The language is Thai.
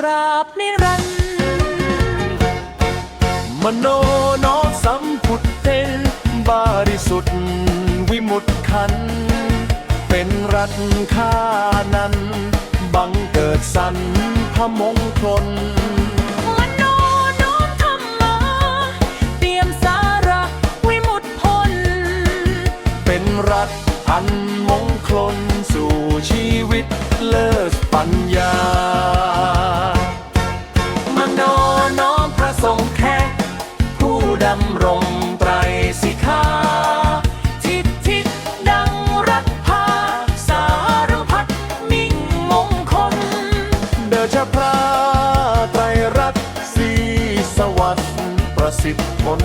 ตราบนิรันดร์มโนโนสัมพุทเทบาริสุทธิ์วิมุติขัน เป็นรัตคานั้น บังเกิดสรรพมงคลมโนน้มธรรมเตรียมสาระวิมุตติพลเป็นรัฐอันมงคลสู่ชีวิตเลิศปัญญา ดำรงไตรสิกขาทิศทิศดังรัฐพาสารพัดมิ่งมงคล เดชพระไตรรัตน์สีสวัสดิ์ประสิทธิ์ผล